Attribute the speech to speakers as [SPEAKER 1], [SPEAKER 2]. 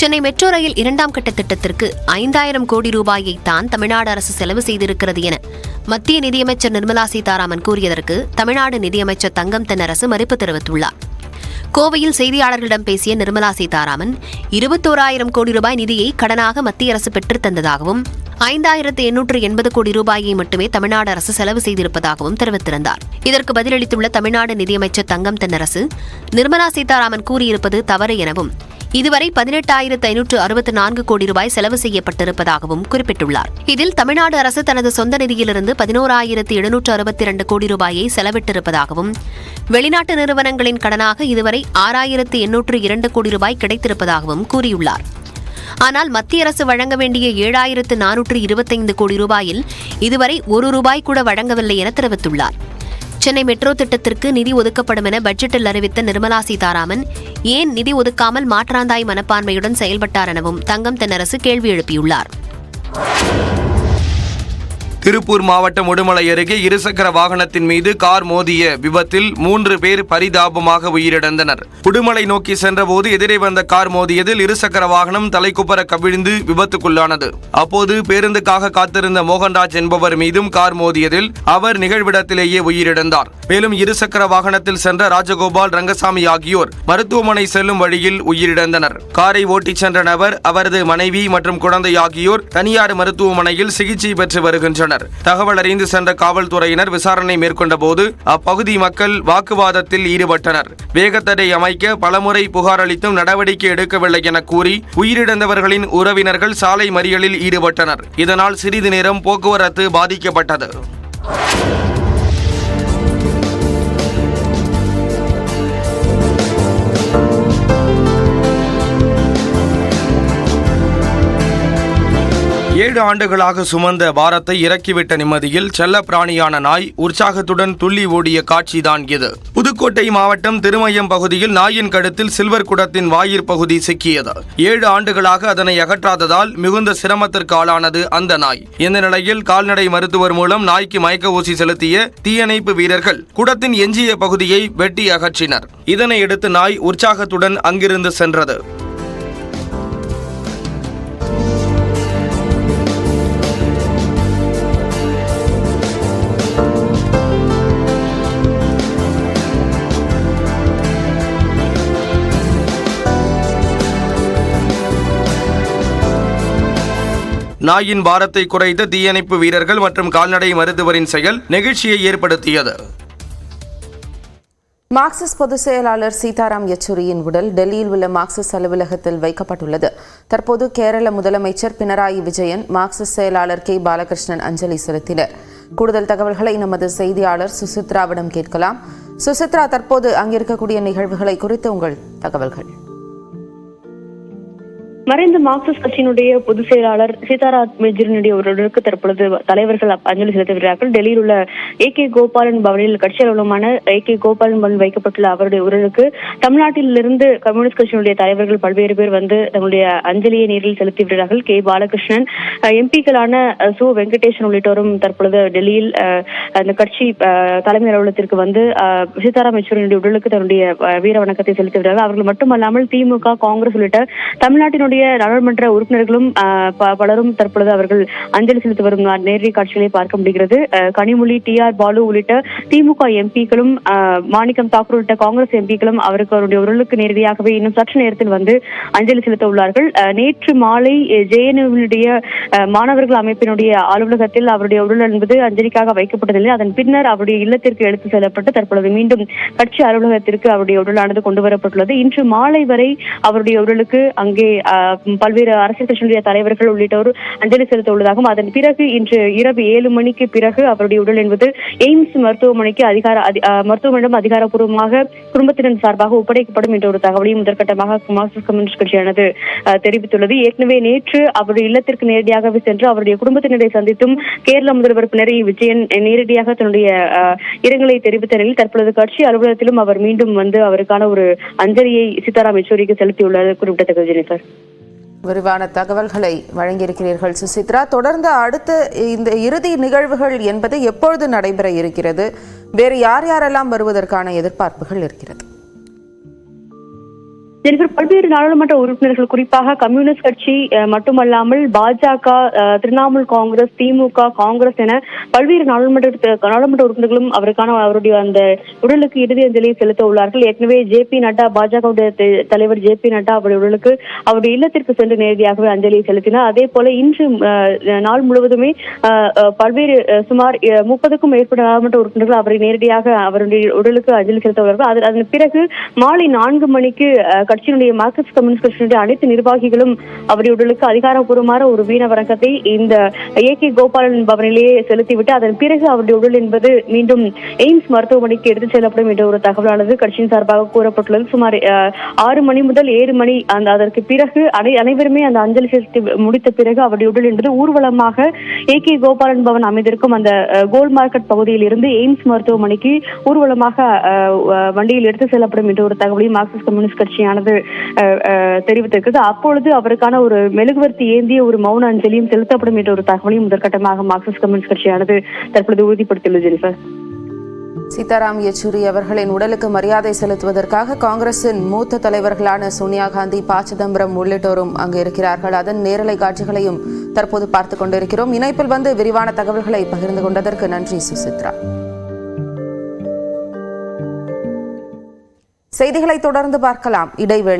[SPEAKER 1] Chennai metro rail இரண்டாம் கட்ட திட்டத்திற்கு ஐந்தாயிரம் கோடி ரூபாயை தான் தமிழ்நாடு அரசு செலவு செய்திருக்கிறது என மத்திய நிதியமைச்சர் நிர்மலா சீதாராமன் கூறியதற்கு தமிழ்நாடு நிதியமைச்சர் தங்கம் தென்னரசு மறுப்பு தெரிவித்துள்ளார். கோவையில் செய்தியாளர்களிடம் பேசிய நிர்மலா சீதாராமன் இருபத்தோராயிரம் கோடி ரூபாய் நிதியை கடனாக மத்திய அரசு பெற்றுத் தந்ததாகவும் ஐந்தாயிரத்து எண்ணூற்று எண்பது கோடி ரூபாயை மட்டுமே தமிழ்நாடு அரசு செலவு செய்திருப்பதாகவும் தெரிவித்திருந்தார். இதற்கு பதிலளித்துள்ள தமிழ்நாடு நிதியமைச்சர் தங்கம் தென்னரசு நிர்மலா சீதாராமன் கூறியிருப்பது தவறு எனவும் இதுவரை பதினெட்டாயிரத்து ஐநூற்று அறுபத்து நான்கு கோடி ரூபாய் செலவு செய்யப்பட்டிருப்பதாகவும் குறிப்பிட்டுள்ளார். இதில் தமிழ்நாடு அரசு தனது சொந்த நிதியிலிருந்து பதினோராயிரத்து எழுநூற்று அறுபத்தி இரண்டு கோடி ரூபாயை செலவிட்டிருப்பதாகவும் வெளிநாட்டு நிறுவனங்களின் கடனாக இதுவரை ஆறாயிரத்து எண்ணூற்று இரண்டு கோடி ரூபாய் கிடைத்திருப்பதாகவும் கூறியுள்ளார். ஆனால் மத்திய அரசு வழங்க வேண்டிய ஏழாயிரத்து நானூற்று இருபத்தைந்து கோடி ரூபாயில் இதுவரை ஒரு ரூபாய் கூட வழங்கவில்லை என தெரிவித்துள்ளார். சென்னை மெட்ரோ திட்டத்திற்கு நிதி ஒதுக்கப்படும் என பட்ஜெட்டில் அறிவித்த நிர்மலா சீதாராமன் ஏன் நிதி ஒதுக்காமல் மாற்றாந்தாய் மனப்பான்மையுடன் செயல்பட்டார் எனவும் தங்கம் தென்னரசு கேள்வி எழுப்பியுள்ளார்.
[SPEAKER 2] திருப்பூர் மாவட்டம் உடுமலை அருகே இருசக்கர வாகனத்தின் மீது கார் மோதிய விபத்தில் மூன்று பேர் பரிதாபமாக உயிரிழந்தனர். உடுமலை நோக்கி சென்றபோது எதிரே வந்த கார் மோதியதில் இருசக்கர வாகனம் தலைக்குப்பர கவிழ்ந்து விபத்துக்குள்ளானது. அப்போது பேருந்துக்காக காத்திருந்த மோகன்ராஜ் என்பவர் மீதும் கார் மோதியதில் அவர் நிகழ்விடத்திலேயே உயிரிழந்தார். மேலும் இருசக்கர வாகனத்தில் சென்ற ராஜகோபால் ரங்கசாமி ஆகியோர் மருத்துவமனை செல்லும் வழியில் உயிரிழந்தனர். காரை ஓட்டிச் சென்ற நபர் அவரது மனைவி மற்றும் குழந்தை ஆகியோர் தனியார் மருத்துவமனையில் சிகிச்சை பெற்று வருகின்றனர். தகவல் அறிந்து சென்ற காவல்துறையினர் விசாரணை மேற்கொண்ட போது அப்பகுதி மக்கள் வாக்குவாதத்தில் ஈடுபட்டனர். வேகத்தடை அமைக்க பலமுறை புகார் அளித்தும் நடவடிக்கை எடுக்கவில்லை என கூறி உயிரிழந்தவர்களின் உறவினர்கள் சாலை மறியலில் ஈடுபட்டனர். இதனால் சிறிது நேரம் போக்குவரத்து பாதிக்கப்பட்டது. ஏழு ஆண்டுகளாக சுமந்த பாரத்தை இறக்கிவிட்ட நிம்மதியில் செல்லப்பிராணியான நாய் உற்சாகத்துடன் துள்ளி ஓடிய காட்சிதான் இது. புதுக்கோட்டை மாவட்டம் திருமயம் பகுதியில் நாயின் கழுத்தில் சில்வர் குடத்தின் வாயிற் பகுதி சிக்கியது. ஏழு ஆண்டுகளாக அதனை அகற்றாததால் மிகுந்த சிரமத்திற்கு ஆளானது அந்த நாய். இந்த நிலையில் கால்நடை மருத்துவர் மூலம் நாய்க்கு மயக்க ஊசி செலுத்திய தீயணைப்பு வீரர்கள் குடத்தின் எஞ்சிய பகுதியை வெட்டி அகற்றினர். இதனை அடுத்து நாய் உற்சாகத்துடன் அங்கிருந்து சென்றது. நாயின் பாரத்தை குறைத்த தீயணைப்பு வீரர்கள் மற்றும் கால்நடை மருத்துவரின் செயல் நெகிழ்ச்சியை ஏற்படுத்தியது.
[SPEAKER 3] மார்க்சிஸ்ட் பொதுச் செயலாளர் சீதாராம் யெச்சூரியின் உடல் டெல்லியில் உள்ள மார்க்சிஸ்ட் அலுவலகத்தில் வைக்கப்பட்டுள்ளது. தற்போது கேரள முதலமைச்சர் பினராயி விஜயன் மார்க்சிஸ்ட் செயலாளர் கே. பாலகிருஷ்ணன் அஞ்சலி செலுத்தினர். கூடுதல் தகவல்களை நமது செய்தியாளர் சுசித்ராவிடம் கேட்கலாம். சுசித்ரா தற்போது அங்கிருக்கக்கூடிய நிகழ்வுகளை குறித்து உங்கள் தகவல்கள்?
[SPEAKER 4] மறைந்த மார்க்சிஸ்ட் கட்சியினுடைய பொதுச் செயலாளர் சீதாராம் யெச்சூரியினுடைய ஒருவருக்கு தற்பொழுது தலைவர்கள் அஞ்சலி செலுத்துகிறார்கள். டெல்லியில் உள்ள ஏ கே கோபாலன் பவனில் கட்சி அலுவலகமான ஏ கே கோபாலன் பவன் வைக்கப்பட்டுள்ள அவருடைய உடலுக்கு தமிழ்நாட்டிலிருந்து கம்யூனிஸ்ட் கட்சியினுடைய தலைவர்கள் பல்வேறு பேர் வந்து தங்களுடைய அஞ்சலியை நேரில் செலுத்தி வருகிறார்கள் கே பாலகிருஷ்ணன் எம்பிக்களான சு வெங்கடேசன் உள்ளிட்டோரும் தற்பொழுது டெல்லியில் அந்த கட்சி தலைமை அலுவலகத்திற்கு வந்து சீதாராம் யெச்சூரியினுடைய உடலுக்கு தன்னுடைய வீர வணக்கத்தை செலுத்தி அவர்கள் மட்டுமல்லாமல் திமுக காங்கிரஸ் உள்ளிட்ட தமிழ்நாட்டினுடைய நாடாளுமன்ற உறுப்பினர்களும் பலரும் தற்பொழுது அவர்கள் அஞ்சலி செலுத்தி வரும் நேரடி காட்சிகளை பார்க்க முடிகிறது. கனிமொழி டி ஆர் பாலு உள்ளிட்ட திமுக எம்பிக்களும் மாணிக்கம் தாக்கூர் உள்ளிட்ட காங்கிரஸ் எம்பிக்களும் அவருக்கு அவருடைய உடலுக்கு நேரடியாகவே இன்னும் சற்று நேரத்தில் வந்து அஞ்சலி செலுத்த உள்ளார்கள். நேற்று மாலை ஜேஎன்யூவினுடைய மாணவர்கள் அமைப்பினுடைய அலுவலகத்தில் அவருடைய உடல் என்பது அஞ்சலிக்காக வைக்கப்பட்டதில்லை. அதன் பின்னர் அவருடைய இல்லத்திற்கு எடுத்து செல்லப்பட்டு தற்பொழுது மீண்டும் கட்சி அலுவலகத்திற்கு அவருடைய உடலானது கொண்டு வரப்பட்டுள்ளது. இன்று மாலை வரை அவருடைய உடலுக்கு அங்கே பல்வேறு அரசியல் கட்சியினுடைய தலைவர்கள் உள்ளிட்டோர் அஞ்சலி செலுத்த உள்ளதாகவும் அதன் பிறகு இன்று இரவு ஏழு மணிக்கு பிறகு அவருடைய உடல் என்பது எய்ம்ஸ் மருத்துவமனைக்கு அதிகார மருத்துவமனையிடம் அதிகாரப்பூர்வமாக குடும்பத்தினர் சார்பாக ஒப்படைக்கப்படும் என்ற ஒரு தகவலையும் முதற்கட்டமாக மார்க்சிஸ்ட் கம்யூனிஸ்ட் கட்சியானது ஆஹ், தெரிவித்துள்ளது. ஏற்கனவே நேற்று அவருடைய இல்லத்திற்கு நேரடியாகவே சென்று அவருடைய குடும்பத்தினரை சந்தித்தும் கேரள முதல்வர் பினராயி விஜயன் நேரடியாக தன்னுடைய இரங்கலை தெரிவித்த நிலையில் தற்பொழுது கட்சி அலுவலகத்திலும் அவர் மீண்டும் வந்து அவருக்கான ஒரு அஞ்சலியை சீதாராம் யெச்சூரிக்கு செலுத்தியுள்ளது குறிப்பிடத்தக்கது ஜெனிஃபர்.
[SPEAKER 3] விரிவான தகவல்களை வழங்கியிருக்கிறீர்கள் சுசித்ரா. தொடர்ந்து அடுத்த இந்த இறுதி நிகழ்வுகள் என்பது எப்பொழுது நடைபெற இருக்கிறது? வேறு யார் யாரெல்லாம் வருவதற்கான எதிர்பார்ப்புகள் இருக்கிறது?
[SPEAKER 4] ஜெனிஃபர் பல்வேறு நாடாளுமன்ற உறுப்பினர்கள் குறிப்பாக கம்யூனிஸ்ட் கட்சி மட்டுமல்லாமல் பாஜக அஹ், திரிணாமுல் காங்கிரஸ் திமுக காங்கிரஸ் என பல்வேறு நாடாளுமன்ற நாடாளுமன்ற உறுப்பினர்களும் அவருக்கான அவருடைய அந்த உடலுக்கு இறுதி அஞ்சலியை செலுத்த உள்ளார்கள். ஏற்கனவே ஜே பி நட்டா பாஜகவுடைய தலைவர் ஜே பி நட்டா அவருடைய உடலுக்கு அவருடைய இல்லத்திற்கு சென்று நேரடியாகவே அஞ்சலியை செலுத்தினார். அதே போல இன்று அஹ், நாள் முழுவதுமே அஹ், அஹ், பல்வேறு சுமார் முப்பதுக்கும் மேற்பட்ட நாடாளுமன்ற உறுப்பினர்கள் அவரை நேரடியாக அவருடைய உடலுக்கு அஞ்சலி செலுத்த உள்ளார்கள். அதன் பிறகு மாலை நான்கு மணிக்கு கட்சியினுடைய மார்க்சிஸ்ட் கம்யூனிஸ்ட் கட்சியினுடைய அனைத்து நிர்வாகிகளும் அவருடைய உடலுக்கு அதிகாரப்பூர்வமான ஒரு வீண வணக்கத்தை இந்த ஏ கே கோபாலன் பவனிலேயே செலுத்திவிட்டு அதன் பிறகு அவருடைய உடல் என்பது மீண்டும் எய்ம்ஸ் மருத்துவமனைக்கு எடுத்துச் செல்லப்படும் என்ற ஒரு தகவலானது கட்சியின் சார்பாக கூறப்பட்டுள்ளது. சுமார் ஆறு மணி முதல் ஏழு மணி அந்த அதற்கு பிறகு அனை அனைவருமே அந்த அஞ்சலி செலுத்தி முடித்த பிறகு அவருடைய உடல் என்பது ஊர்வலமாக ஏ கே கோபாலன் பவன் அமைந்திருக்கும் அந்த கோல் மார்க்கெட் பகுதியில் இருந்து எய்ம்ஸ் மருத்துவமனைக்கு ஊர்வலமாக அஹ், வண்டியில் எடுத்து செல்லப்படும் என்ற ஒரு தகவலையும் மார்க்சிஸ்ட் கம்யூனிஸ்ட் கட்சியான அஹ், தெரிவித்திருக்கிறது. அப்பொழுது அவருக்கான ஒரு மெழுகுவர்த்தி ஏந்திய ஒரு மௌன அஞ்சலியும் செலுத்தப்படும் என்ற ஒரு தகவலையும் முதற்கட்டமாக மார்க்சிஸ்ட் கம்யூனிஸ்ட் கட்சியானது தற்பொழுது உறுதிப்படுத்தியுள்ளது ஜெனிஃபர்.
[SPEAKER 3] சீதாராம் யெச்சூரி அவர்களின் உடலுக்கு மரியாதை செலுத்துவதற்காக காங்கிரசின் மூத்த தலைவர்களான சோனியா காந்தி ப. சிதம்பரம் உள்ளிட்டோரும் அங்கு இருக்கிறார்கள். அதன் நேரலை காட்சிகளையும் தற்போது பார்த்துக் கொண்டிருக்கிறோம். இணைப்பில் வந்து விரிவான தகவல்களை பகிர்ந்து கொண்டதற்கு நன்றி சுசித்ரா. செய்திகளை தொடர்ந்து பார்க்கலாம். இடைவேளை